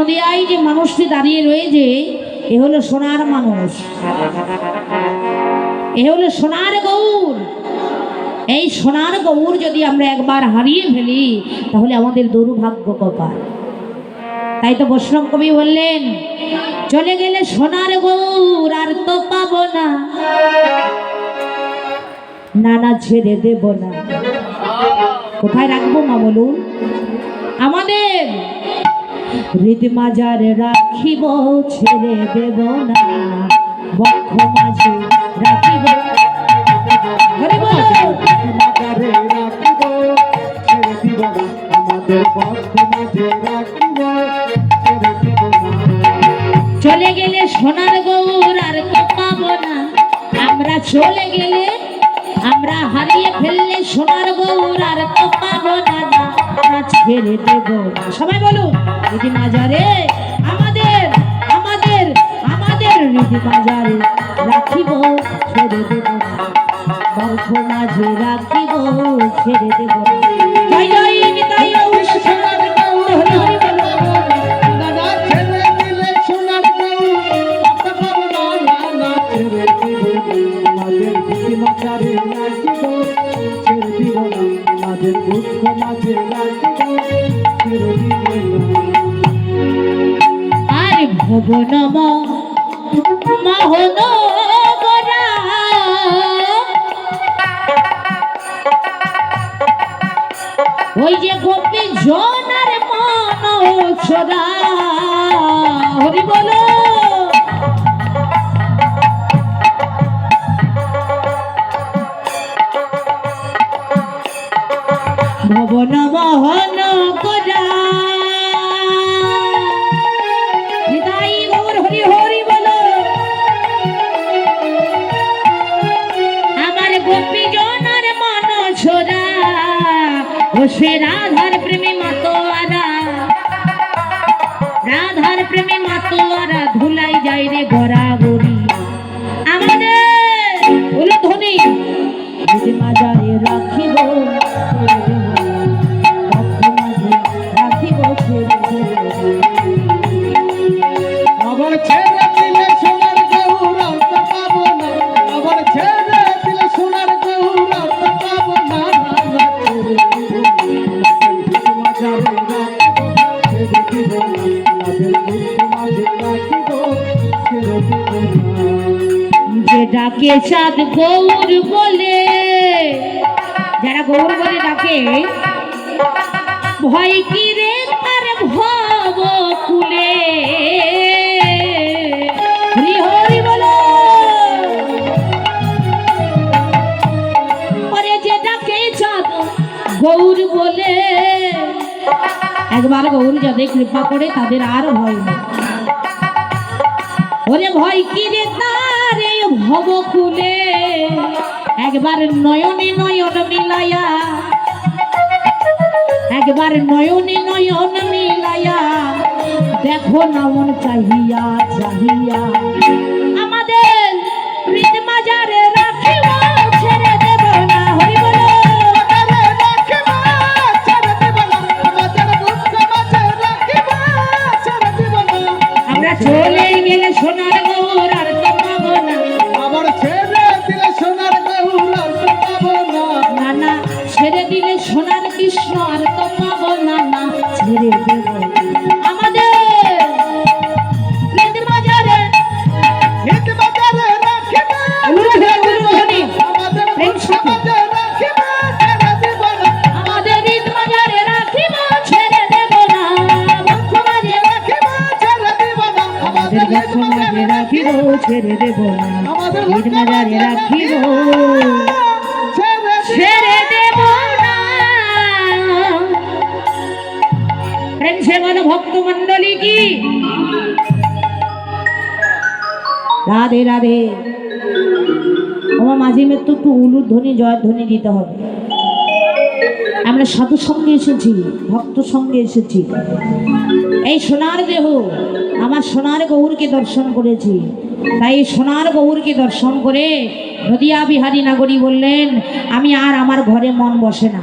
নদিয়ায় যে মানুষটি দাঁড়িয়ে রয়েছে, এ হলো সোনার মানুষ। এ হলো সোনার গৌর। এই সোনার গৌর যদি আমরা একবার হারিয়ে ফেলি, তাহলে আমাদের দুর্ভাগ্য কপাল। তাই তো বৈষ্ণব কবি বললেন, চলে গেলে সোনার গৌর আর তো পাব না। না না ছেড়ে দেব না। কোথায় রাখব মা বলুন? আমাদের হৃদ মাজারে রাখিব। ছেড়ে দেব না। বক্ষ মাঝে রাখিব চলে গেলে সোনার গৌর আর পাবো না। আমরা চলে গেলে আমরা হারিয়ে ফেললে সোনার গৌর আর পাবো না। না, ছেড়ে দেব সবাই বলুন রীতি মাজারে আমাদের আমাদের আমাদের রীতি মাজারে রাখিব ছেড়ে দেব বর্ষ মাঝে রাখিব ছেড়ে দেব ওই যে গোপী জনার মন ছোড়া হরি বলো। ভবন মোহন সে রাধার প্রেমী মাতোয়ারা ডাকে চাঁদ গৌর বলে। যারা গৌর বলে ডাকে, ভয় কি রে তার ভব কুলে গৌর বলে, একবার গৌর যাদের কৃপা করে, তাদের আর ভয় ওরে ভয় কি রে তার ভব খুলে। একবার নয়নে নয়ন মিলায়া। একবার নয়নে নয়ন মিলায়া। দেখো না মন চাহিয়া চাহিয়া। আমাদের মাজারে রাখিব, ছেড়ে প্রেম সে বলো ভক্ত মন্ডলী কি রাধে রাধে। আমার মাঝে মৃত্যু একটু উলুর ধ্বনি, জয়ের ধ্বনি দিতে হবে। আমরা সাধু সঙ্গে এসেছি, ভক্ত সঙ্গে এসেছি। এই সোনার দেহ, আমার সোনার গৌরকে দর্শন করেছি। তাই এই সোনার গৌরকে দর্শন করে নদিয়া বিহারী নাগরী বললেন, আমি আর আমার ঘরে মন বসে না।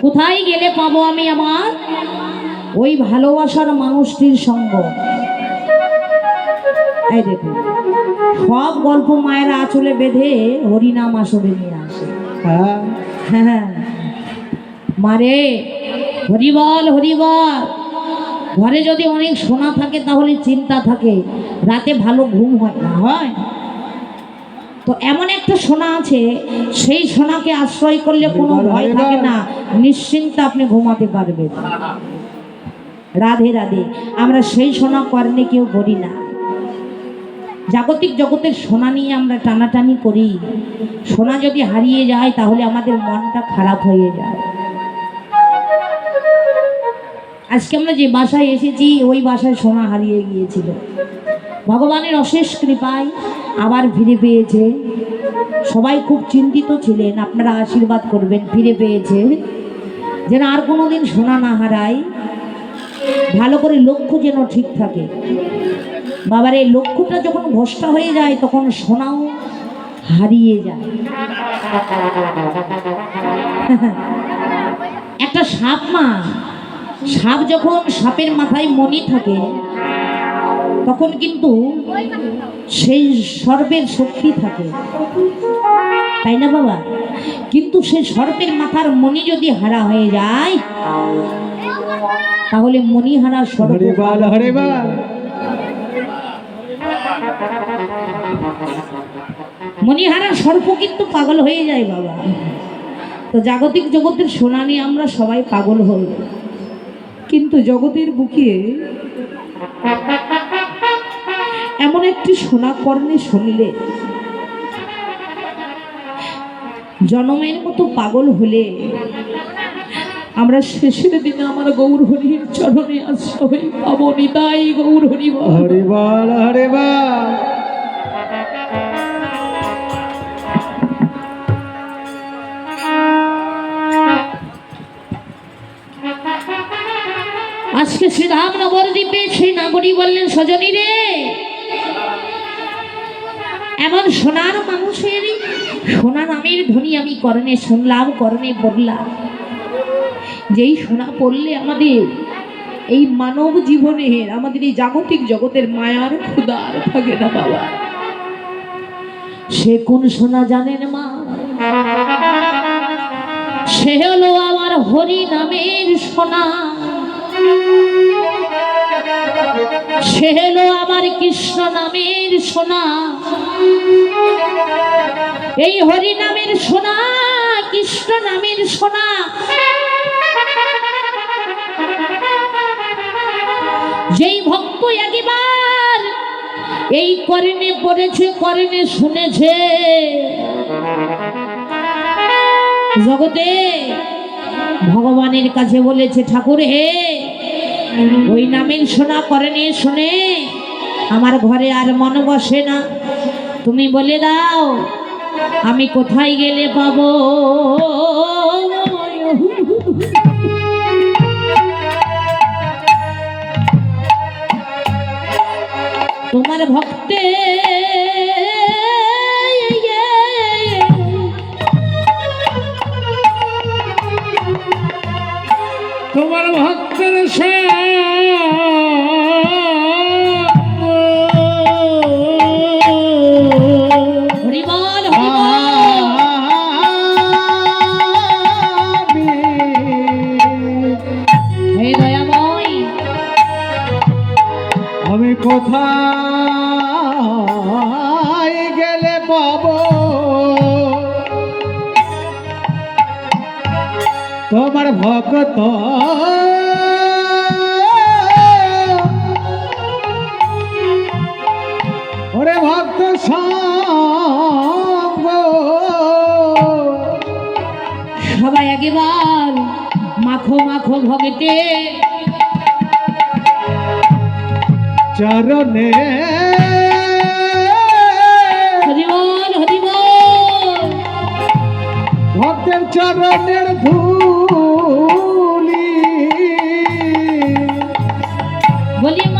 কোথায় গেলে পাবো আমি আমার? ওই ভালোবাসার মানুষটির সঙ্গ। এই দেখুন সব গল্প মায়েরা আঁচলে বেঁধে হরিনাম আসরে নিয়ে আসে। হ্যাঁ হ্যাঁ। মারে হরিবল হরিবল ঘরে যদি অনেক সোনা থাকে তাহলে চিন্তা থাকে রাতে ভালো ঘুম হয় না হয়? তো এমন একটা সোনা আছে সেই সোনাকে আশ্রয় করলে কোনো ভয় থাকে না। নিশ্চিন্তে আপনি ঘুমাতে পারবেন। রাধে রাধে, আমরা সেই সোনা কর্ণে কেউ করি না। জাগতিক জগতের সোনা নিয়ে আমরা টানাটানি করি। সোনা যদি হারিয়ে যায়, তাহলে আমাদের মনটা খারাপ হয়ে যায়। আজকে আমরা যে বাসায় এসেছি, ওই বাসায় সোনা হারিয়ে গিয়েছিল। ভগবানের অশেষ কৃপায় আবার ফিরে পেয়েছে। সবাই খুব চিন্তিত ছিলেন, আপনারা আশীর্বাদ করবেন, ফিরে পেয়েছে। যেন আর কোনো দিন সোনা না হারায়। ভালো করে লক্ষ্য যেন ঠিক থাকে। বাবার এই লক্ষ্যটা যখন ভ্রষ্টা হয়ে যায়, তখন সোনাও হারিয়ে যায়। একটা সাপ মা, সাপ যখন সাপের মাথায় মনি থাকে, তখন কিন্তু সেই সর্পের শক্তি থাকে। তাই না বাবা? কিন্তু সেই সর্পের মাথার মনি যদি হারা হয়ে যায় তাহলে মনি হারা সর্প হরে বল হরে বল। মণিহারা সর্প কিন্তু পাগল হয়ে যায় বাবা। তো জাগতিক জগতের সোনা নিয়ে আমরা সবাই পাগল হই। কিন্তু জগতের বুকে এমন একটি সোনা কর্ণে শুনলে জনমের মতো পাগল হলে আমরা শেষের দিনে আমার গৌর হরির চরণে আশ্রয় পাবো নিতাই গৌর হরি বল। হরে বল হরে বল আজকে শ্রীরাম নবদ্বীপে শ্রী নাগরী বললেন সজনী রে এমন সোনার মানুষের সোনা নামের ধ্বনি আমি করণে শুনলাম করণে বললাম যেই সোনা পড়লে আমাদের এই মানব জীবনের, আমাদের এই জাগতিক জগতের মায়ার ক্ষুদার থাকে না বাবা সে কোন সোনা জানেন মা? সে হলো আমার হরি নামের সোনা। সে হলো আমার কৃষ্ণ নামের সোনা। এই হরি নামের সোনা, কৃষ্ণ নামের সোনা। যেই ভক্ত একবার এই করেনে পড়েছে করেনে শুনেছে, জগতে ভগবানের কাছে বলেছে, ঠাকুর হে, ওই নামের শোনা করেনি শুনে, আমার ঘরে আর মন বসে না। তুমি বলে দাও, আমি কোথায় গেলে পাবো? তোমার ভক্ত। ওরে ভক্ত সঙ্গ সবাই একবার মাখো মাখো ভগতে। চরণে। হরিবল হরিবল। ভক্তের চরণের ধুলি বলি